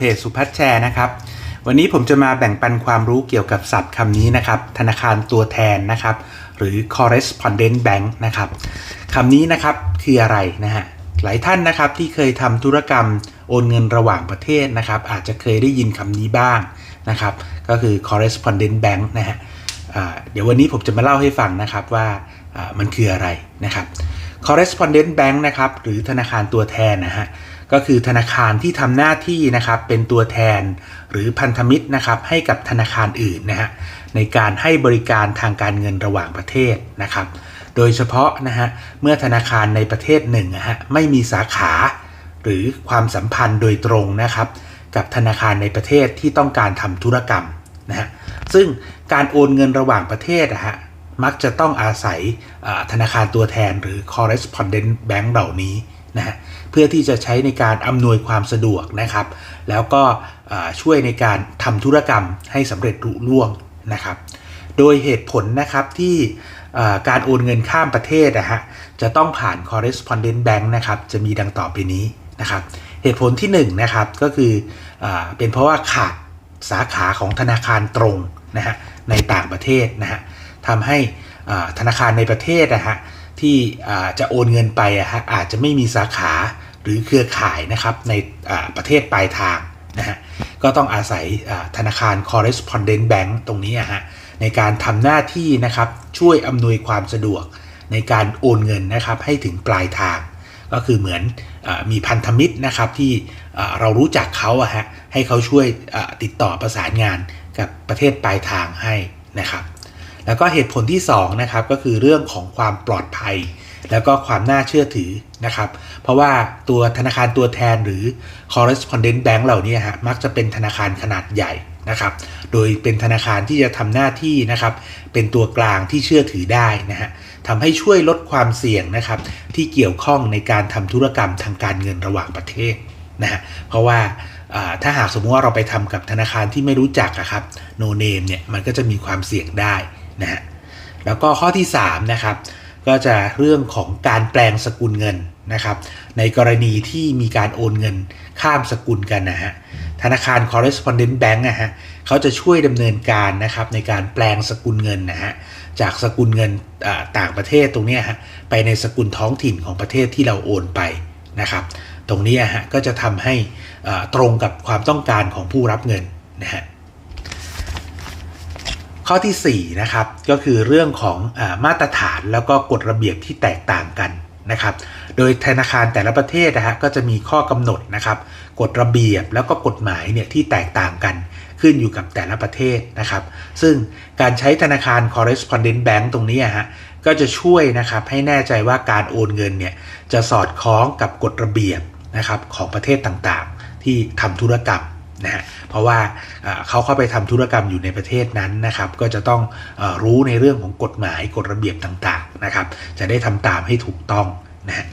เพจสุพัฒน์แชร์นะครับ วันนี้ผมจะมาแบ่งปันความรู้เกี่ยวกับศัพท์คำนี้นะครับ ธนาคารตัวแทนนะครับ หรือ correspondent bank นะครับคำนี้นะครับคืออะไรนะฮะหลายท่านนะครับที่เคยทำธุรกรรมโอนเงินระหว่างประเทศนะครับ อาจจะเคยได้ยินคำนี้บ้างนะครับ ก็คือ correspondent bank นะฮะเดี๋ยววันนี้ผมจะมาเล่าให้ฟังนะครับว่ามันคืออะไรนะครับ correspondent bank นะครับหรือธนาคารตัวแทนนะฮะก็คือธนาคารที่ทำหน้าที่นะครับเป็นตัวแทนหรือพันธมิตรนะครับให้กับธนาคารอื่นนะฮะในการให้บริการทางการเงินระหว่างประเทศนะครับ โดยเฉพาะนะฮะเมื่อธนาคารในประเทศหนึ่งนะฮะไม่มีสาขา หรือความสัมพันธ์โดยตรงนะครับ กับธนาคารในประเทศที่ต้องการทำธุรกรรมนะฮะซึ่งการโอนเงินระหว่างประเทศนะฮะ มักจะต้องอาศัยธนาคารตัวแทนหรือ correspondent bank เหล่านี้นะฮะเพื่อที่จะใช้ในการอำนวยความสะดวกนะครับ แล้วก็ช่วยในการทำธุรกรรมให้สำเร็จรุ่ล่วงนะครับ โดยเหตุผลนะครับที่การโอนเงินข้ามประเทศนะฮะจะต้องผ่าน correspondent bank นะครับจะมีดังต่อไปนี้นะครับเหตุผลที่1นงนะครับก็คืออเป็นเพราะว่าขาดสาขาของธนาคารตรงนะฮะในต่างประเทศนะฮะ ทำให้ธนาคารในประเทศนะฮะที่จะโอนเงินไปอะฮะอาจจะไม่มีสาขาหรือเครือข่ายนะครับในประเทศปลายทางนะฮะก็ต้องอาศัยธนาคาร correspondent bank ตรงนี้อะฮะในการทำหน้าที่นะครับช่วยอำนวยความสะดวกในการโอนเงินนะครับให้ถึงปลายทาง ก็คือเหมือนอมีพันธมิตรนะครับที่เรารู้จักเขาอะฮะให้เขาช่วยติดต่อประสานงานกับประเทศปลายทางให้นะครับ แล้วก็เหตุผลที่2นะครับก็คือเรื่องของความปลอดภัย แล้วก็ความน่าเชื่อถือนะครับ เพราะว่าตัวธนาคารตัวแทนหรือ correspondent bank เหล่านี้ฮะมักจะเป็นธนาคารขนาดใหญ่นะครับ โดยเป็นธนาคารที่จะทำหน้าที่นะครับ เป็นตัวกลางที่เชื่อถือได้นะฮะทำให้ช่วยลดความเสี่ยงนะครับ ที่เกี่ยวข้องในการทำธุรกรรมทางการเงินระหว่างประเทศนะฮะเพราะว่าอ่าถ้าหากสมมติว่าเราไปทำกับธนาคารที่ไม่รู้จักอะครับ no name เนี่ยมันก็จะมีความเสี่ยงได้ นะฮะแล้วก็ข้อที่3นะครับก็จะเรื่องของการแปลงสกุลเงินนะครับ ในกรณีที่มีการโอนเงินข้ามสกุลกันนะฮะธนาคาร correspondent bank นะฮะเขาจะช่วยดำเนินการนะครับในการแปลงสกุลเงินนะฮะจากสกุลเงินต่างประเทศตรงนี้ฮะไปในสกุลท้องถิ่นของประเทศที่เราโอนไปนะครับ ตรงนี้ฮะก็จะทำให้ตรงกับความต้องการของผู้รับเงินนะฮะ ข้อที่4นะครับก็คือเรื่องของอมาตรฐานแล้วก็กฎระเบียบที่แตกต่างกันนะครับ โดยธนาคารแต่ละประเทศนะฮะก็จะมีข้อกำหนดนะครับกฎระเบียบแล้วก็กฎหมายเนี่ยที่แตกต่างกันขึ้นอยู่กับแต่ละประเทศนะครับ ซึ่งการใช้ธนาคาร correspondent bank ตรงนี้อะฮะก็จะช่วยนะครับให้แน่ใจว่าการโอนเงินเนี่ยจะสอดคล้องกับกฎระเบียบนะครับของประเทศต่างๆ ที่ทำธุรกรรม นะฮะเพราะว่าเขาเข้าไปทำธุรกรรมอยู่ในประเทศนั้นนะครับ ก็จะต้องอรู้ในเรื่องของกฎหมายกฎระเบียบต่างๆนะครับ จะได้ทำตามให้ถูกต้องนะฮะ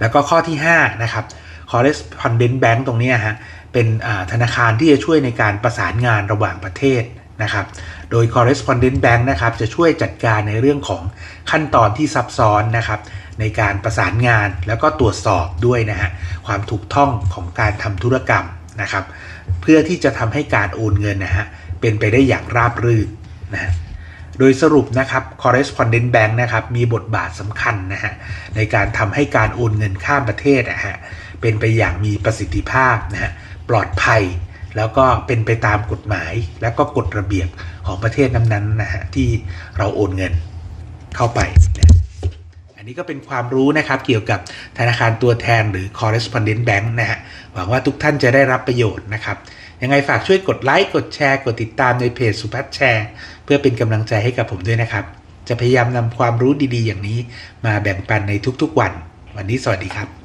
แล้วก็ข้อที่5นะครับ correspondent bank ตรงนี้ฮะเป็นธนาคารที่จะช่วยในการประสานงานระหว่างประเทศนะครับ โดย correspondent bank นะครับจะช่วยจัดการในเรื่องของขั้นตอนที่ซับซ้อนนะครับ ในการประสานงานแล้วก็ตรวจสอบด้วยนะฮะความถูกต้องของการทำธุรกรรม นะครับเพื่อที่จะทำให้การโอนเงินนะฮะเป็นไปได้อย่างราบรื่นนะฮะโดยสรุปนะครับ correspondent bank นะครับมีบทบาทสำคัญนะฮะในการทำให้การโอนเงินข้ามประเทศนะฮะเป็นไปอย่างมีประสิทธิภาพนะฮะปลอดภัย แล้วก็เป็นไปตามกฎหมาย แล้วก็กฎระเบียบของประเทศนั้นๆนะฮะที่เราโอนเงินเข้าไปนะอันนี้ก็เป็นความรู้นะครับเกี่ยวกับธนาคารตัวแทนหรือ correspondent bank นะฮะ หวังว่าทุกท่านจะได้รับประโยชน์นะครับ ยังไงฝากช่วยกดไลค์ กดแชร์ กดติดตามในเพจสุพัฒน์แชร์ เพื่อเป็นกำลังใจให้กับผมด้วยนะครับ จะพยายามนำความรู้ดีๆ อย่างนี้ มาแบ่งปันในทุกๆวัน วันนี้สวัสดีครับ